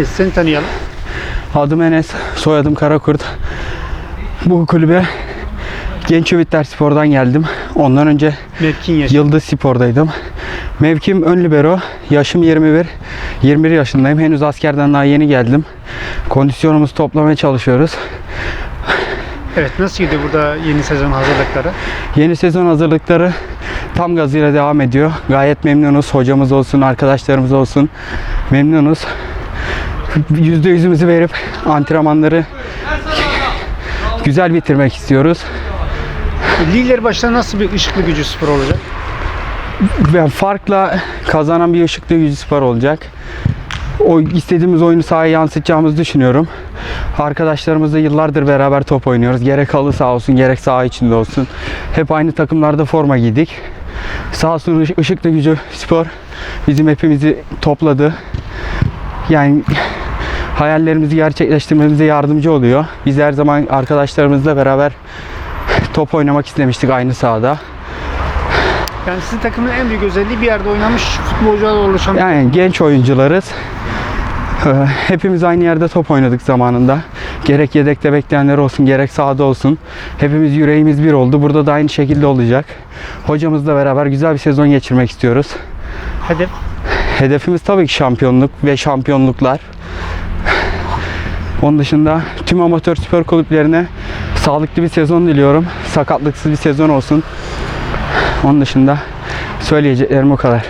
Peki seni tanıyalım. Adım Enes, soyadım Karakurt. Bu kulübe Genç Ümitler Spor'dan geldim. Ondan önce Mevkin. Yıldız Spor'daydım. Mevkim ön libero. Yaşım 21. 21 yaşındayım. Henüz askerden daha yeni geldim. Kondisyonumuzu toplamaya çalışıyoruz. Evet nasıl gidiyor burada yeni sezon hazırlıkları? Yeni sezon hazırlıkları tam gazıyla devam ediyor. Gayet memnunuz. Hocamız olsun, arkadaşlarımız olsun. Memnunuz. Yüzde yüzümüzü verip antrenmanları güzel bitirmek istiyoruz. Lider başta nasıl bir ışıklı gücü spor olacak? Ve farkla kazanan bir ışıklı gücü spor olacak. O istediğimiz oyunu sahaya yansıtacağımızı düşünüyorum. Arkadaşlarımızla yıllardır beraber top oynuyoruz. Gerek halı sağ olsun, gerek saha içinde olsun. Hep aynı takımlarda forma giydik. Sağ olsun ışıklı gücü spor bizim hepimizi topladı. Yani hayallerimizi gerçekleştirmemize yardımcı oluyor. Biz her zaman arkadaşlarımızla beraber top oynamak istemiştik aynı sahada. Yani sizin takımın en büyük özelliği bir yerde oynamış futbolcularla oluşan Yani genç oyuncularız. Ee, Hepimiz aynı yerde top oynadık zamanında. Gerek yedekte bekleyenler olsun, gerek sahada olsun. Hepimiz yüreğimiz bir oldu. Burada da aynı şekilde olacak. Hocamızla beraber güzel bir sezon geçirmek istiyoruz. hedef. Hedefimiz tabii ki şampiyonluk ve şampiyonluklar. Onun dışında tüm amatör spor kulüplerine sağlıklı bir sezon diliyorum. Sakatlıksız bir sezon olsun. Onun dışında söyleyeceklerim o kadar.